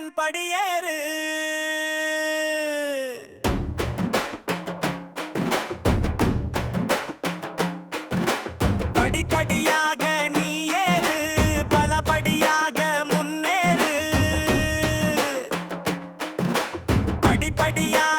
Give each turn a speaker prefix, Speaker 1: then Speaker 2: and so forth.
Speaker 1: வீரன் படியேறு. படிப்படியாக நீ ஏறு பலபடியாக முன்னேறு. படிப்படியாக